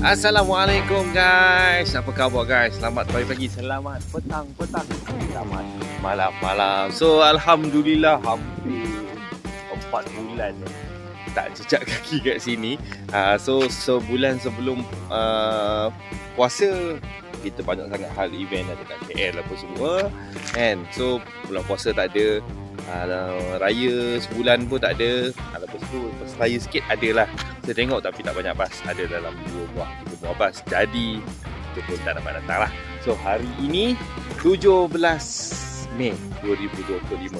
Assalamualaikum guys. Apa khabar guys? Selamat pagi-pagi. Selamat petang-petang. Selamat malam-malam. So Alhamdulillah Hampir 4 bulan eh, Tak jejak kaki kat sini. Uh, So sebulan sebelum uh, Puasa Kita banyak sangat hal event Ada kat KL apa semua. And so Bulan puasa tak ada uh, Raya sebulan pun tak ada uh, Lepas tu Lepas raya sikit ada lah Saya tengok tapi tak banyak bas Ada dalam 2 buah 3 buah bas. Jadi Kita pun tak dapat datang lah. So hari ini 17 Mei 2025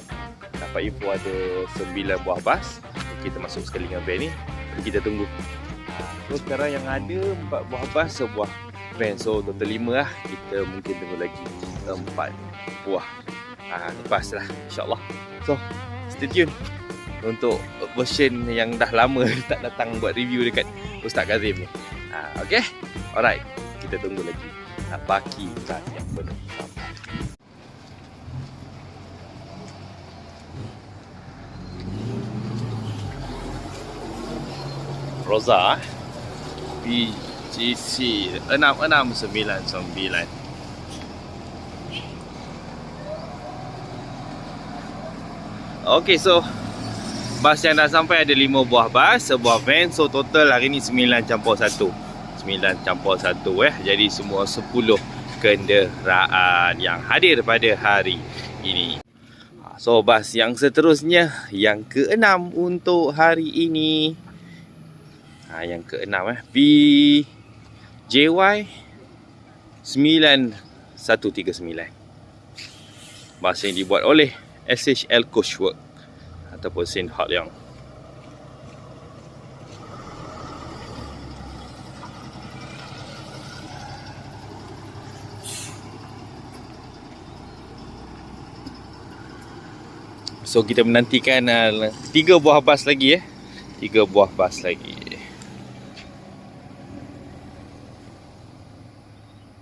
Dapat info ada 9 buah bas. Kita masuk sekali dengan van ni. Kita tunggu. So sekarang yang ada 4 buah bas Sebuah van So total 5 lah. Kita mungkin tunggu lagi 4 buah ah, Bas lah InsyaAllah So stay tune untuk version yang dah lama tak datang buat review dekat Ustaz Kazim ni. Ha, okay? Alright. Kita tunggu lagi. Ha, baki Ustaz yang benar. Roza? BGC 6699 Okay so Bas yang dah sampai ada 5 buah bas Sebuah van. So total hari ni 9 campur 1 9 campur 1 eh. Jadi semua 10 kenderaan Yang hadir pada hari ini. So bas yang seterusnya Yang keenam untuk hari ini. Ha, Yang keenam eh. BJY 9139 Bas yang dibuat oleh SHL Coachwork ataupun Saint Hot Young. So kita menantikan uh, tiga buah bas lagi eh. Tiga buah bas lagi.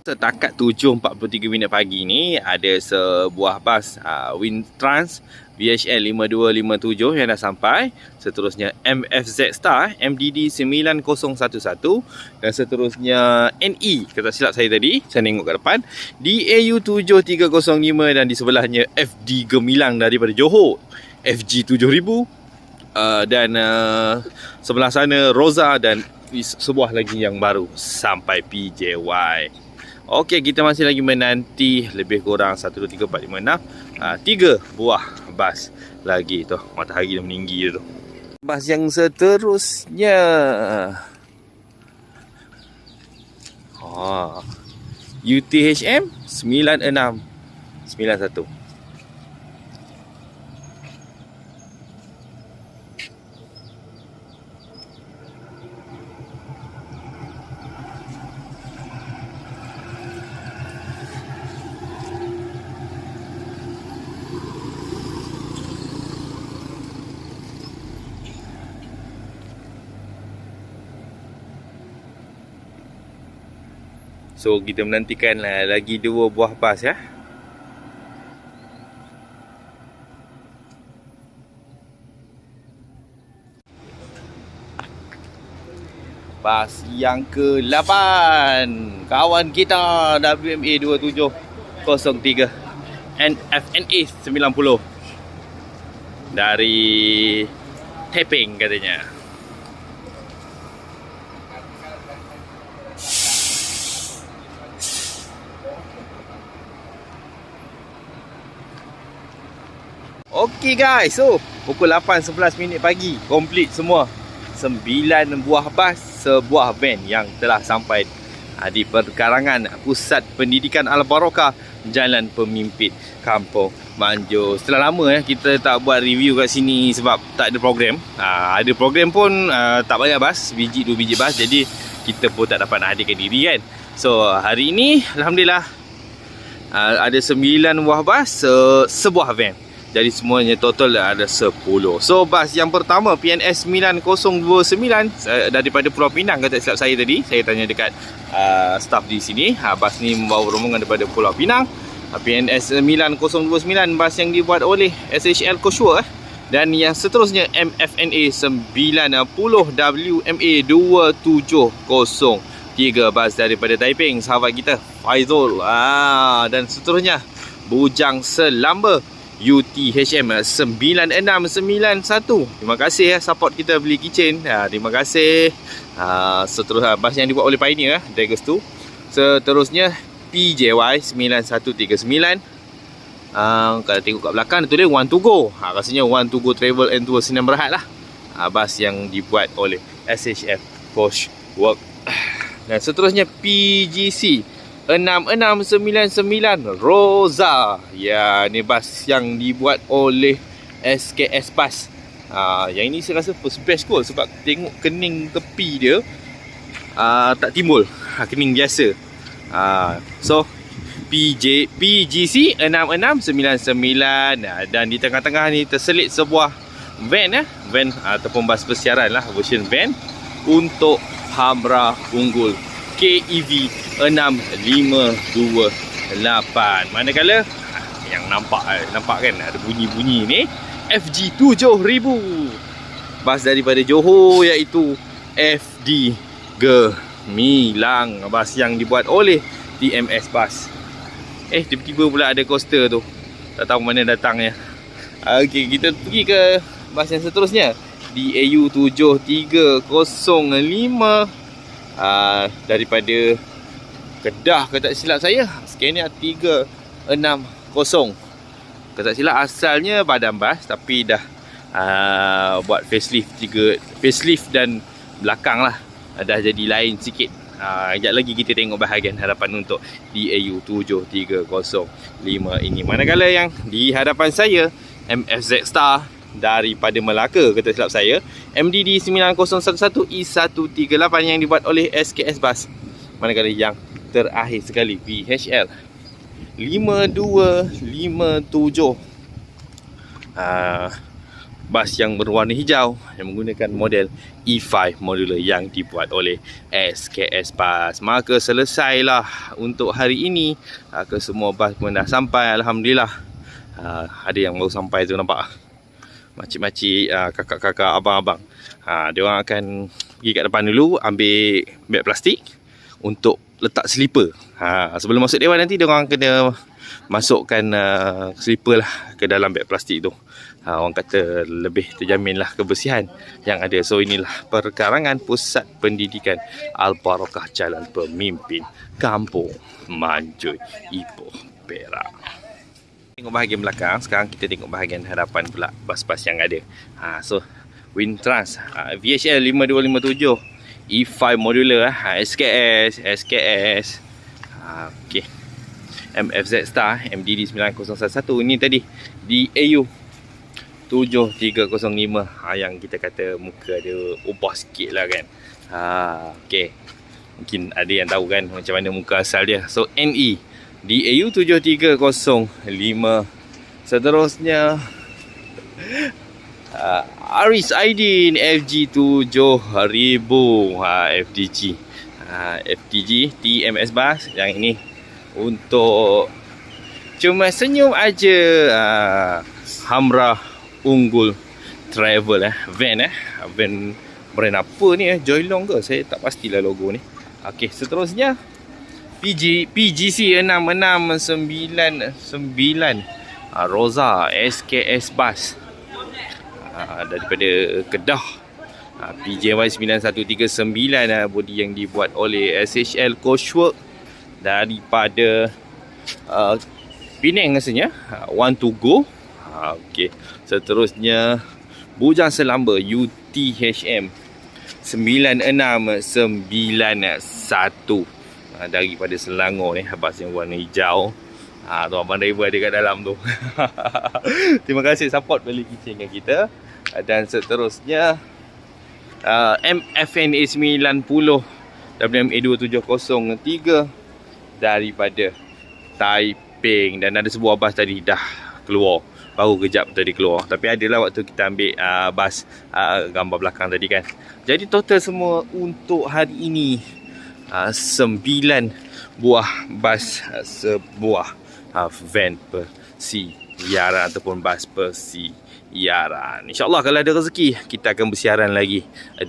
Setakat 7.43 minit pagi ni ada sebuah bas uh, Wintrans VHL 5257 yang dah sampai. Seterusnya MFZ Star MDD 9011 dan seterusnya NE kata silap saya tadi, saya tengok ke depan DAU 7305 dan di sebelahnya FD Gemilang daripada Johor FG 7000 uh, dan uh, sebelah sana Rosa dan sebuah lagi yang baru sampai PJY. Okey, kita masih lagi menanti lebih kurang 1 2 3 4 5 6 uh, 3 buah bas lagi tu. Matahari dah meninggi tu. Bas yang seterusnya. Ha. UTHM 9691. So kita menantikan lah lagi dua buah bas ya. Bas yang ke-8 Kawan kita WMA 2703 NFNA 90 Dari Tapping katanya Okey guys, so pukul 8.11 minit pagi Complete semua. 9 buah bas, sebuah van yang telah sampai ha, Di perkarangan Pusat Pendidikan Al-Barakah Jalan Pemimpin Kampung Manjur. Setelah lama eh, kita tak buat review kat sini sebab tak ada program. Ha, Ada program pun uh, tak banyak bas, biji dua biji bas Jadi kita pun tak dapat nak hadirkan diri kan? So hari ini Alhamdulillah uh, Ada 9 buah bas, se sebuah van jadi semuanya total ada 10 So bas yang pertama PNS 9029 Daripada Pulau Pinang kata silap saya tadi. Saya tanya dekat uh, staff di sini. Ha, Bas ni membawa rombongan daripada Pulau Pinang. Uh, PNS 9029 Bas yang dibuat oleh SHL Koshua eh. Dan yang seterusnya MFNA 90 WMA 270 tiga bas daripada Taiping sahabat kita Faizul. Ah dan seterusnya bujang selamba UTHM 9691 terima kasih ya support kita beli kitchen ah, terima kasih. Ah, seterusnya bas yang dibuat oleh Pioneer eh, Dragos 2 seterusnya PJY 9139 Uh, kalau tengok kat belakang tu dia one to go. Ha, rasanya one to go travel and tour senang berhad lah. Ha, bas yang dibuat oleh SHF Coach Work. Dan seterusnya PGC 6699 Rosa. Ya, ni bas yang dibuat oleh SKS Bus. Ha, yang ini saya rasa first best kot sebab tengok kening tepi dia uh, tak timbul. Ha, kening biasa. Ha, so PJ PGC 6699 dan di tengah-tengah ni terselit sebuah van eh, van ataupun bas persiaran lah version van untuk Hamra Unggul KEV 6528 manakala yang nampak eh, nampak kan ada bunyi-bunyi ni FG 7000 bas daripada Johor iaitu FD Gemilang. Bas yang dibuat oleh TMS Bus eh tiba-tiba pula ada coaster tu. Tak tahu mana datangnya. Okey, kita pergi ke bas yang seterusnya. DAU 7305 uh, daripada Kedah ke tak silap saya? Scania 360 ke tak silap? Asalnya badan bas tapi dah uh, buat facelift juga. Facelift dan belakang lah. Dah jadi lain sikit. Uh, sekejap lagi kita tengok bahagian hadapan untuk DAU 7305 ini. Manakala yang di hadapan saya MFZ Star daripada Melaka kata silap saya MDD 9011 E138 yang dibuat oleh SKS Bus manakala yang terakhir sekali VHL 5257 uh, bas yang berwarna hijau yang menggunakan model E5 modular yang dibuat oleh SKS Bus maka selesailah untuk hari ini. Uh, ke semua bas pun dah sampai Alhamdulillah. Uh, ada yang baru sampai tu nampak? Makcik-makcik, kakak-kakak, abang-abang. Dia orang akan pergi kat depan dulu ambil beg plastik untuk letak slipper. Ha, sebelum masuk dewan nanti dia orang kena masukkan uh, slipper lah ke dalam beg plastik tu. Ha, orang kata lebih terjaminlah kebersihan yang ada. So inilah perkarangan pusat pendidikan Al-Barakah Jalan Pemimpin Kampung Manjui Ipoh Perak. Tengok bahagian belakang, sekarang kita tengok bahagian hadapan pula bas-bas yang ada. Ha, so, Wintrans, ha, VHL 5257, E5 modular, ha, SKS, SKS, ha, okay. MFZ Star, MDD 9011, ini tadi, DAU 7305, ha, yang kita kata muka ada ubah sikit lah kan. Ha, okay. Mungkin ada yang tahu kan macam mana muka asal dia. So, NE, DAU 7305 seterusnya uh, Aris Aidin FG 7000 ha, FDG ha, FDG TMS Bus yang ini. Untuk cuma senyum aja uh, Hamra Unggul Travel eh van eh. Van brand apa ni eh? Joylong ke? Saya tak pastilah logo ni. Okey seterusnya PG, PGC 6699 uh, Rosa SKS Bus uh, daripada Kedah. Uh, PJY 9139 uh, body yang dibuat oleh SHL Coachwork daripada uh, Penang rasanya. One to go. Okay. seterusnya Bujang Selamba UTHM 9691 Ha, daripada Selangor ni bas yang warna hijau. Ha, tu abang driver ada kat dalam tu. Terima kasih support beli kitchen dengan kita dan seterusnya uh, MFNA 90 WMA 2703 daripada Taiping. Dan ada sebuah bas tadi dah keluar. Baru kejap tadi keluar. Tapi adalah waktu kita ambil uh, bas uh, gambar belakang tadi kan. Jadi total semua untuk hari ini uh, sembilan buah bas uh, sebuah uh, van per si Yara ataupun bas per si Yaran. InsyaAllah kalau ada rezeki, kita akan bersiaran lagi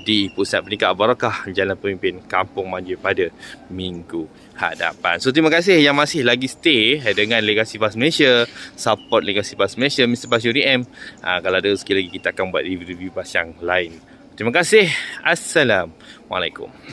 di Pusat Peningkat Barakah Jalan Pemimpin Kampung Manja pada minggu hadapan. So terima kasih yang masih lagi stay dengan Legasi Bus Malaysia, support Legasi Bus Malaysia, Mr. Bashuri M. Ha, kalau ada rezeki lagi, kita akan buat review-review bus yang lain. Terima kasih. Assalamualaikum.